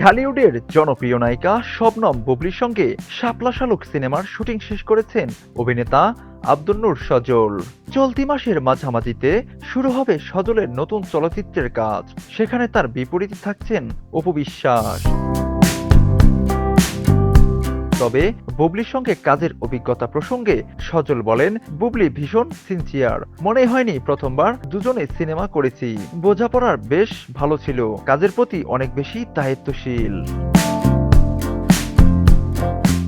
ঢালিউডের জনপ্রিয় নায়িকা শবনম বুবলির সঙ্গে শাপলা শালুক সিনেমার শুটিং শেষ করেছেন অভিনেতা আব্দুল নূর সজল। চলতি মাসের মাঝামাঝিতে শুরু হবে সজলের নতুন চলচ্চিত্রের কাজ। সেখানে তার বিপরীতে থাকছেন অপু বিশ্বাস। তবে বুবলির সঙ্গে কাজের অভিজ্ঞতা প্রসঙ্গে সজল বলেন, বুবলি ভীষণ সিনসিয়ার মনে হয়নি প্রথমবার দুজনে সিনেমা করেছি। বোঝাপড়ার বেশ ভালো ছিল। কাজের প্রতি অনেক বেশি দায়িত্বশীল।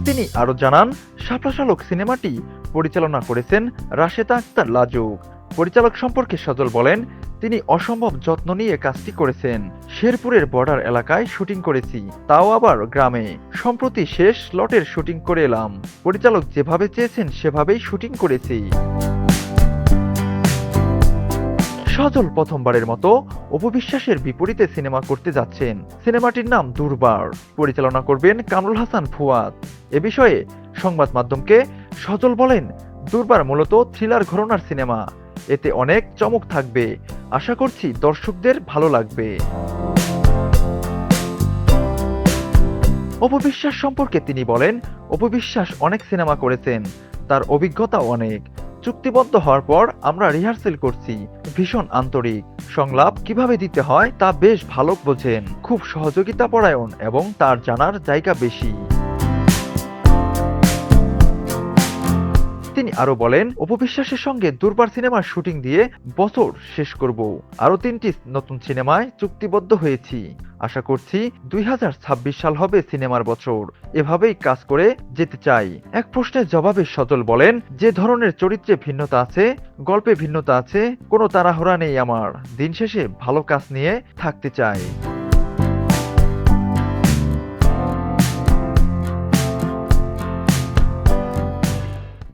তিনি আরও জানান শাপলা সিনেমাটি পরিচালনা করেছেন রাশেদা আক্তার লাজুক। পরিচালক সম্পর্কে সজল বলেন তিনি অসম্ভব যত্ন নিয়ে কাজটি করেছেন। শেরপুরের বর্ডার এলাকায় শুটিং করেছি, তাও আবার গ্রামে। সম্প্রতি শেষ লটের শুটিং করে এলাম। পরিচালক যেভাবে চেয়েছেন, সেভাবেই শুটিং করেছি। সজল প্রথমবারের মতো অপবিশ্বাসের বিপরীতে সিনেমা করতে যাচ্ছেন। সিনেমাটির নাম দুর্বার। পরিচালনা করবেন কামরুল হাসান ফুয়াদ। এ বিষয়ে সংবাদ মাধ্যমকে সজল বলেন, দুর্বার মূলত থ্রিলার ঘরনার সিনেমা। এতে অনেক চমক থাকবে। আশা করছি দর্শকদের ভালো লাগবে। অপবিশ্বাস সম্পর্কে তিনি বলেন অপবিশ্বাস অনেক সিনেমা করেছেন, তার অভিজ্ঞতা অনেক। চুক্তিবদ্ধ হওয়ার পর আমরা রিহার্সেল করছি, ভীষণ আন্তরিক। সংলাপ কীভাবে দিতে হয় তা বেশ ভালো বোঝেন। খুব সহযোগিতা পরায়ণ এবং তার জানার জায়গা বেশি। তিনি আরও বলেন অপবিশ্বাসের সঙ্গে দুর্বার সিনেমার শুটিং দিয়ে বছর শেষ করব। আরও তিনটি নতুন সিনেমায় চুক্তিবদ্ধ হয়েছি। আশা করছি দুই হাজার ছাব্বিশ সাল হবে সিনেমার বছর। এভাবেই কাজ করে যেতে চাই। এক প্রশ্নের জবাবে সজল বলেন, যে ধরনের চরিত্রে ভিন্নতা আছে, গল্পে ভিন্নতা আছে, কোনো তাড়াহুড়া নেই আমার। দিন শেষে ভালো কাজ নিয়ে থাকতে চাই।